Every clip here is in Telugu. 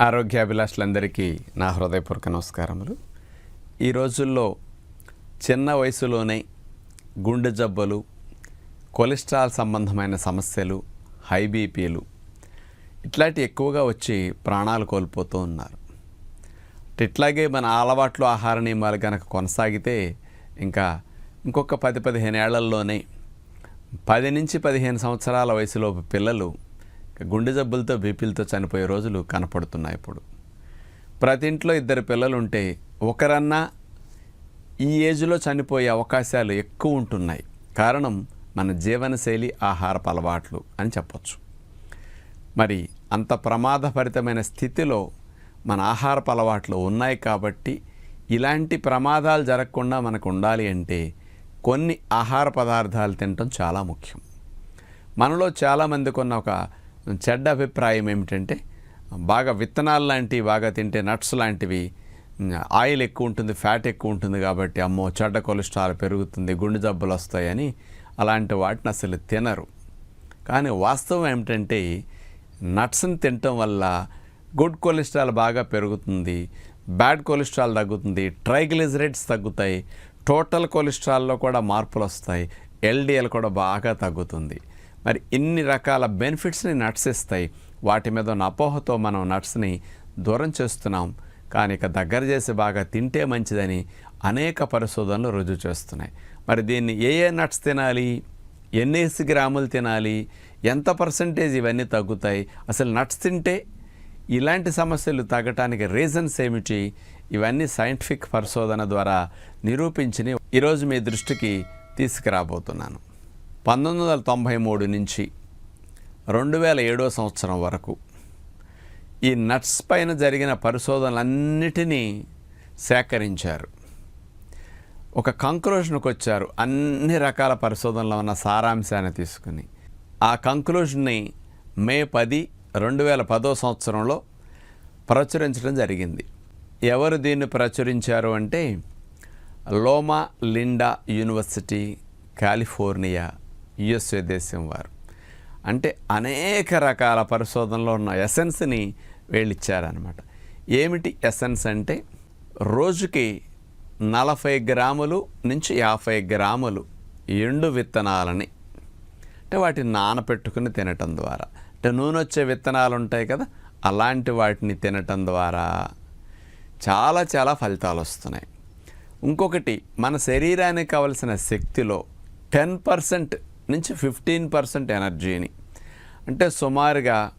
ఆరోగ్యాభిలాషులందరికీ నా హృదయపూర్వక నమస్కారములు. ఈ రోజుల్లో చిన్న వయసులోనే గుండె జబ్బులు కొలెస్ట్రాల్ సంబంధమైన సమస్యలు హై బీపీలు ఇట్లాంటి ఎక్కువగా వచ్చి ప్రాణాలు కోల్పోతూ ఉన్నారు. ఇట్లాగే మన అలవాట్లు ఆహార నియమాలు కనుక కొనసాగితే ఇంకా ఇంకొక పది పదిహేను ఏళ్ళలోనే పది నుంచి పదిహేను సంవత్సరాల వయసులోపు పిల్లలు గుండె జబ్బులతో బీపీలతో చనిపోయే రోజులు కనపడుతున్నాయి ఇప్పుడు. ప్రతి ఇంట్లో ఇద్దరు పిల్లలు ఉంటే ఒకరన్నా ఈ ఏజ్లో చనిపోయే అవకాశాలు ఎక్కువ ఉంటున్నాయి. కారణం మన జీవనశైలి ఆహారపు అలవాట్లు అని చెప్పచ్చు. మరి అంత ప్రమాదభరితమైన స్థితిలో మన ఆహారపు అలవాట్లు ఉన్నాయి కాబట్టి ఇలాంటి ప్రమాదాలు జరగకుండా మనకు ఉండాలి అంటే కొన్ని ఆహార పదార్థాలు తినటం చాలా ముఖ్యం. మనలో చాలామందికి ఉన్న ఒక చెడ్డ అభిప్రాయం ఏమిటంటే బాగా విత్తనాలు లాంటివి బాగా తింటే నట్స్ లాంటివి ఆయిల్ ఎక్కువ ఉంటుంది ఫ్యాట్ ఎక్కువ ఉంటుంది కాబట్టి అమ్మో చెడ్డ కొలెస్ట్రాల్ పెరుగుతుంది గుండె జబ్బులు వస్తాయని అలాంటి వాటిని అసలు తినరు. కానీ వాస్తవం ఏమిటంటే నట్స్ని తినటం వల్ల గుడ్ కొలెస్ట్రాల్ బాగా పెరుగుతుంది బ్యాడ్ కొలెస్ట్రాల్ తగ్గుతుంది ట్రైగ్లిజరైడ్స్ తగ్గుతాయి టోటల్ కొలెస్ట్రాల్లో కూడా మార్పులు వస్తాయి ఎల్డిఎల్ కూడా బాగా తగ్గుతుంది. మరి ఇన్ని రకాల బెనిఫిట్స్ని నట్స్ ఇస్తాయి వాటి మీద ఉన్న అపోహతో మనం నట్స్ని దూరం చేస్తున్నాం. కానీ ఇక దగ్గర చేసి బాగా తింటే మంచిదని అనేక పరిశోధనలు రుజువు చేస్తున్నాయి. మరి దీన్ని ఏ ఏ నట్స్ తినాలి? ఎన్నేసి గ్రాములు తినాలి? ఎంత పర్సంటేజ్ ఇవన్నీ తగ్గుతాయి? అసలు నట్స్ తింటే ఇలాంటి సమస్యలు తగ్గటానికి రీజన్స్ ఏమిటి? ఇవన్నీ సైంటిఫిక్ పరిశోధన ద్వారా నిరూపించి ఈరోజు మీ దృష్టికి తీసుకురాబోతున్నాను. పంతొమ్మిది వందల తొంభై మూడు నుంచి రెండు వేల ఏడో సంవత్సరం వరకు ఈ నట్స్ పైన జరిగిన పరిశోధనలన్నిటినీ సేకరించారు. ఒక కంక్లూషన్కి వచ్చారు అన్ని రకాల పరిశోధనలో ఉన్న సారాంశాన్ని తీసుకుని. ఆ కంక్లూషన్ని మే పది రెండు వేల పదో సంవత్సరంలో ప్రచురించడం జరిగింది. ఎవరు దీన్ని ప్రచురించారు అంటే Loma Linda university California USA దేశం వారు. అంటే అనేక రకాల పరిశోధనలో ఉన్న ఎసెన్స్ని వీళ్ళిచ్చారనమాట ఏమిటి ఎసెన్స్ అంటే రోజుకి నలభై గ్రాములు నుంచి యాభై గ్రాములు ఎండు విత్తనాలని. అంటే వాటిని నానపెట్టుకుని తినటం ద్వారా. అంటే నూనె వచ్చే విత్తనాలు ఉంటాయి కదా అలాంటి వాటిని తినటం ద్వారా చాలా చాలా ఫలితాలు వస్తున్నాయి ఇంకొకటి మన శరీరానికి కావలసిన శక్తిలో టెన్ పర్సెంట్ నుంచి ఫిఫ్టీన్ పర్సెంట్ ఎనర్జీని. అంటే సుమారుగా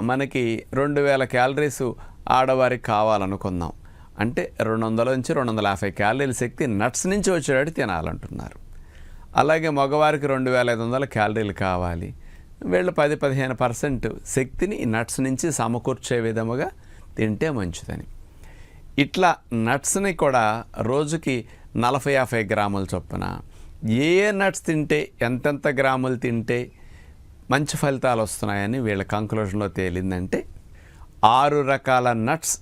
మనకి రెండు వేల క్యాలరీస్ ఆడవారికి కావాలనుకుందాం. అంటే రెండు వందల నుంచి రెండు వందల యాభై క్యాలరీల శక్తి నట్స్ నుంచి వచ్చేటట్టు తినాలంటున్నారు. అలాగే మగవారికి రెండు వేల ఐదు వందల క్యాలరీలు కావాలి. వీళ్ళు పది పదిహేను పర్సెంట్ శక్తిని నట్స్ నుంచి సమకూర్చే విధముగా తింటే మంచిదని. ఇట్లా నట్స్ని కూడా రోజుకి నలభై యాభై గ్రాముల చొప్పున ఏ ఏ నట్స్ తింటే ఎంతెంత గ్రాములు తింటే మంచి ఫలితాలు వస్తున్నాయని వీళ్ళ కంక్లూషన్లో తేలిందంటే ఆరు రకాల నట్స్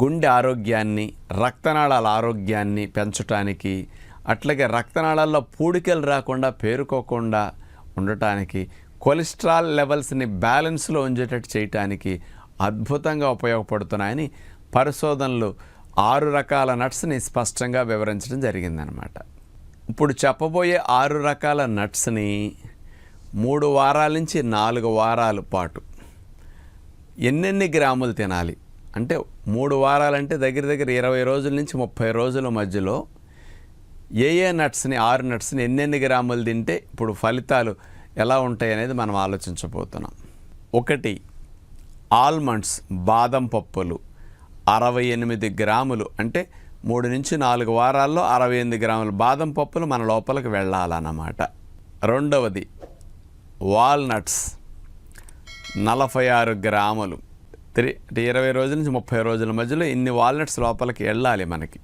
గుండె ఆరోగ్యాన్ని రక్తనాళాల ఆరోగ్యాన్ని పెంచటానికి అట్లాగే రక్తనాళాల్లో పూడికలు రాకుండా పేరుకోకుండా ఉండటానికి కొలెస్ట్రాల్ లెవెల్స్ని బ్యాలెన్స్లో ఉంచేటట్టు చేయటానికి అద్భుతంగా ఉపయోగపడుతున్నాయని పరిశోధనలు ఆరు రకాల నట్స్ని స్పష్టంగా వివరించడం జరిగిందనమాట ఇప్పుడు చెప్పబోయే ఆరు రకాల నట్స్ని మూడు వారాల నుంచి నాలుగు వారాల పాటు ఎన్నెన్ని గ్రాములు తినాలి? అంటే మూడు వారాలంటే దగ్గర దగ్గర ఇరవై రోజుల నుంచి ముప్పై రోజుల మధ్యలో ఏ ఏ నట్స్ని ఆరు నట్స్ని ఎన్నెన్ని గ్రాములు తింటే ఇప్పుడు ఫలితాలు ఎలా ఉంటాయి అనేది మనం ఆలోచించబోతున్నాం. ఒకటి ఆల్మండ్స్ బాదం పప్పులు అరవై ఎనిమిది గ్రాములు. అంటే మూడు నుంచి నాలుగు వారాల్లో అరవై ఎనిమిది గ్రాములు బాదం పప్పులు మన లోపలికి వెళ్ళాలన్నమాట. రెండవది వాల్నట్స్. నలభై ఆరు గ్రాములు. త్రీ అంటే ఇరవై రోజుల నుంచి ముప్పై రోజుల మధ్యలో ఇన్ని వాల్నట్స్ లోపలికి వెళ్ళాలి మనకి.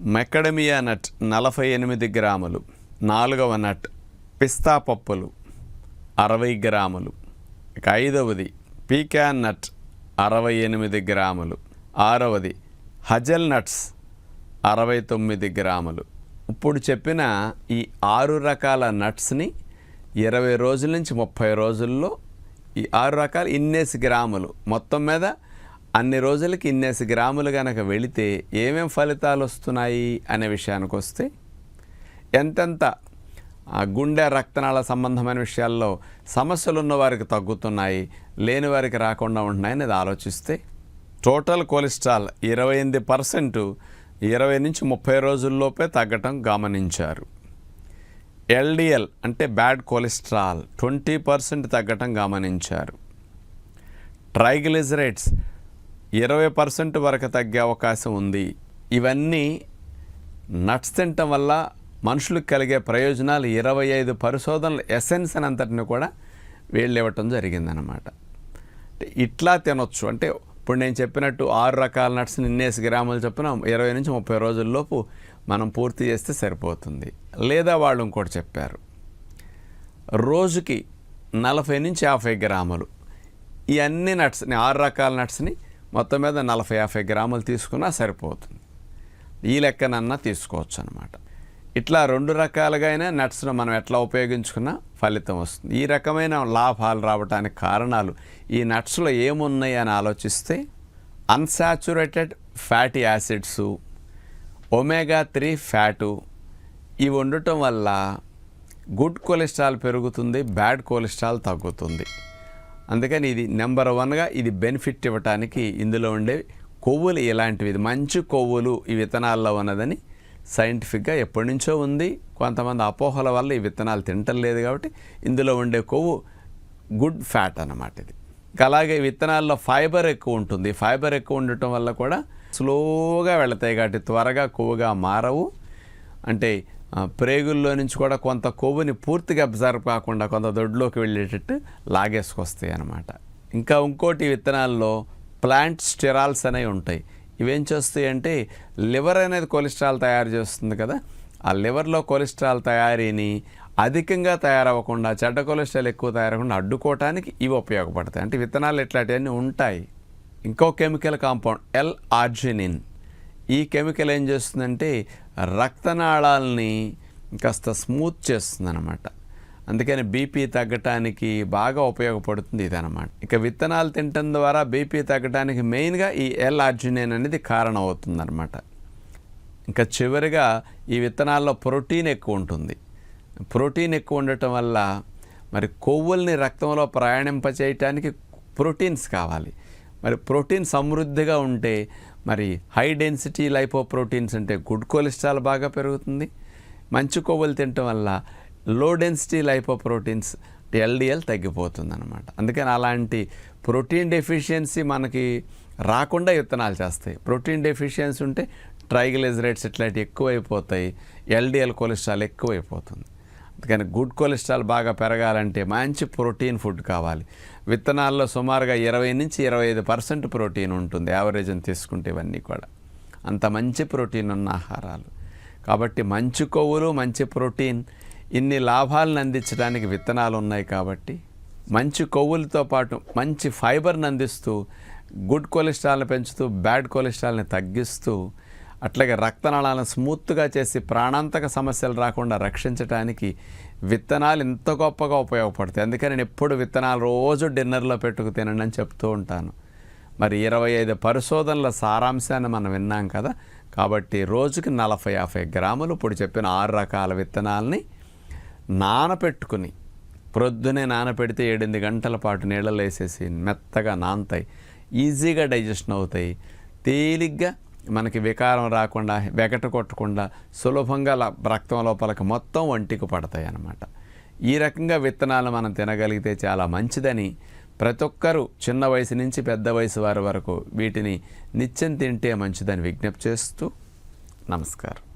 మెకడమియా నట్ నలభై ఎనిమిది గ్రాములు. నాలుగవ నట్ పిస్తా పప్పులు అరవై గ్రాములు. ఇక ఐదవది పీకాన్ నట్ అరవై ఎనిమిది గ్రాములు. ఆరవది హజల్ నట్స్ అరవై తొమ్మిది గ్రాములు. ఇప్పుడు చెప్పిన ఈ ఆరు రకాల నట్స్ని ఇరవై రోజుల నుంచి ముప్పై రోజుల్లో ఈ ఆరు రకాలు ఇన్నేసి గ్రాములు. మొత్తం మీద అన్ని రోజులకి ఇన్నేసి గ్రాములు కనుక వెళితే ఏమేం ఫలితాలు వస్తున్నాయి అనే విషయానికి వస్తే ఎంతెంత ఆ గుండె రక్తనాళ సంబంధమైన విషయాల్లో సమస్యలు ఉన్న వారికి తగ్గుతున్నాయి లేని వారికి రాకుండా ఉంటున్నాయి అనేది ఆలోచిస్తే టోటల్ కొలెస్ట్రాల్ ఇరవై ఎనిమిది పర్సెంటు ఇరవై నుంచి ముప్పై రోజుల్లోపే తగ్గటం గమనించారు. ఎల్డిఎల్ అంటే బ్యాడ్ కొలెస్ట్రాల్ ట్వంటీ పర్సెంట్ తగ్గటం గమనించారు. ట్రైగ్లిజరేట్స్ ఇరవై పర్సెంట్ వరకు తగ్గే అవకాశం ఉంది. ఇవన్నీ నట్స్ తినటం వల్ల మనుషులకు కలిగే ప్రయోజనాలు ఇరవై ఐదు పరిశోధనలు ఎసెన్స్ అని అంతటిని కూడా వీళ్ళు ఇవ్వటం జరిగిందనమాట ఇట్లా తినొచ్చు. అంటే ఇప్పుడు నేను చెప్పినట్టు ఆరు రకాల నట్స్ ఇన్నేసి గ్రాములు చొప్పున ఇరవై నుంచి ముప్పై రోజుల్లోపు మనం పూర్తి చేస్తే సరిపోతుంది. లేదా వాళ్ళు ఇంకోటి చెప్పారు. రోజుకి నలభై నుంచి యాభై గ్రాములు. ఈ అన్ని నట్స్ని ఆరు రకాల నట్స్ని మొత్తం మీద నలభై యాభై గ్రాములు తీసుకున్నా సరిపోతుంది. ఈ లెక్కనన్నా తీసుకోవచ్చు అనమాట ఇట్లా రెండు రకాలుగా అయినా నట్స్ను మనం ఎట్లా ఉపయోగించుకున్నా ఫలితం వస్తుంది. ఈ రకమైన లాభాలు రావడానికి కారణాలు ఈ నట్స్లో ఏమున్నాయి అని ఆలోచిస్తే unsaturated fatty acids omega three fat ఇవి ఉండటం వల్ల గుడ్ కొలెస్ట్రాల్ పెరుగుతుంది బ్యాడ్ కొలెస్ట్రాల్ తగ్గుతుంది. అందుకని ఇది నెంబర్ వన్గా ఇది బెనిఫిట్ ఇవ్వటానికి ఇందులో ఉండే కొవ్వులు ఇలాంటివి. మంచి కొవ్వులు ఈ విత్తనాల్లో ఉన్నదని సైంటిఫిక్గా ఎప్పటి నుంచో ఉంది. కొంతమంది అపోహల వల్ల ఈ విత్తనాలు తింటం లేదు కాబట్టి ఇందులో ఉండే కొవ్వు గుడ్ ఫ్యాట్ అన్నమాట ఇది. అలాగే విత్తనాల్లో ఫైబర్ ఎక్కువ ఉంటుంది. ఫైబర్ ఎక్కువ ఉండటం వల్ల కూడా స్లోగా వెళతాయి కాబట్టి త్వరగా కొవ్వుగా మారవు. అంటే ప్రేగుల్లో నుంచి కూడా కొంత కొవ్వుని పూర్తిగా అబ్జర్వ్ కాకుండా కొంత దొడ్లోకి వెళ్ళేటట్టు లాగేసుకొస్తాయి అన్నమాట. ఇంకా ఇంకోటి విత్తనాల్లో ప్లాంట్ స్టెరాల్స్ అనేవి ఉంటాయి. ఇవేం చేస్తాయి అంటే లివర్ అనేది కొలెస్ట్రాల్ తయారు చేస్తుంది కదా. ఆ లివర్లో కొలెస్ట్రాల్ తయారీని అధికంగా తయారవ్వకుండా చెడ్డ కొలెస్ట్రాల్ ఎక్కువ తయారవ్వకుండా అడ్డుకోవటానికి ఇవి ఉపయోగపడతాయి. అంటే విత్తనాలు ఇట్లాంటివన్నీ ఉంటాయి. ఇంకో కెమికల్ కాంపౌండ్ ఎల్ ఆర్జినిన్ ఈ కెమికల్ ఏం చేస్తుందంటే రక్తనాళాలని కాస్త స్మూత్ చేస్తుంది అనమాట అందుకని బీపీ తగ్గటానికి బాగా ఉపయోగపడుతుంది ఇదనమాట ఇక విత్తనాలు తినటం ద్వారా బీపీ తగ్గటానికి మెయిన్గా ఈ ఎల్ ఆర్జినేన్ అనేది కారణం అవుతుందన్నమాట ఇంకా చివరిగా ఈ విత్తనాల్లో ప్రోటీన్ ఎక్కువ ఉంటుంది. ప్రోటీన్ ఎక్కువ ఉండటం వల్ల మరి కొవ్వుల్ని రక్తంలో ప్రయాణింపచేయటానికి ప్రోటీన్స్ కావాలి. మరి ప్రోటీన్ సమృద్ధిగా ఉంటే మరి హై డెన్సిటీ లైపో ప్రోటీన్స్ అంటే గుడ్ కొలెస్ట్రాల్ బాగా పెరుగుతుంది. మంచి కొవ్వులు తినటం వల్ల low density lipo proteins LDL తగ్గిపోతుంది అనమాట అందుకని అలాంటి ప్రోటీన్ డెఫిషియన్సీ మనకి రాకుండా విత్తనాలు చేస్తాయి. ప్రోటీన్ డెఫిషియన్సీ ఉంటే ట్రైగ్లైజరేట్స్ ఇట్లాంటివి ఎక్కువైపోతాయి. ఎల్డిఎల్ కొలెస్ట్రాల్ ఎక్కువైపోతుంది. అందుకని గుడ్ కొలెస్ట్రాల్ బాగా పెరగాలంటే మంచి ప్రోటీన్ ఫుడ్ కావాలి. విత్తనాల్లో సుమారుగా ఇరవై నుంచి ఇరవై ఐదు పర్సెంట్ ప్రోటీన్ ఉంటుంది. యావరేజ్ అని తీసుకుంటే ఇవన్నీ కూడా. అంత మంచి ప్రోటీన్ ఉన్న ఆహారాలు. కాబట్టి మంచి కొవ్వులు మంచి ప్రోటీన్ ఇన్ని లాభాలను అందించడానికి విత్తనాలు ఉన్నాయి కాబట్టి మంచి కొవ్వులతో పాటు మంచి ఫైబర్ని అందిస్తూ గుడ్ కొలెస్ట్రాల్ని పెంచుతూ బ్యాడ్ కొలెస్ట్రాల్ని తగ్గిస్తూ అట్లాగే రక్తనాళాలను స్మూత్గా చేసి ప్రాణాంతక సమస్యలు రాకుండా రక్షించడానికి విత్తనాలు ఇంత గొప్పగా ఉపయోగపడతాయి. అందుకని నేను ఎప్పుడు విత్తనాలు రోజు డిన్నర్లో పెట్టుకు తినండి అని చెప్తూ ఉంటాను. మరి ఇరవై ఐదు పరిశోధనల సారాంశాన్ని మనం విన్నాం కదా కాబట్టి రోజుకి నలభై యాభై గ్రాములు ఇప్పుడు చెప్పిన ఆరు రకాల విత్తనాలని నానపెట్టుకుని ప్రొద్దునే నానపెడితే ఏడెనిమిది గంటల పాటు నీళ్ళలో వేసేసి మెత్తగా నానతాయి. ఈజీగా డైజెషన్ అవుతాయి. తేలిగ్గా మనకి వికారం రాకుండా వెగట కొట్టకుండా సులభంగా రక్తం లోపలికి మొత్తం ఒంటికి పడతాయి అన్నమాట. ఈ రకంగా విత్తనాలు మనం తినగలిగితే చాలా మంచిదని ప్రతి ఒక్కరూ చిన్న వయసు నుంచి పెద్ద వయసు వారి వరకు వీటిని నిత్యం తింటే మంచిదని విజ్ఞప్తి చేస్తూ నమస్కారం.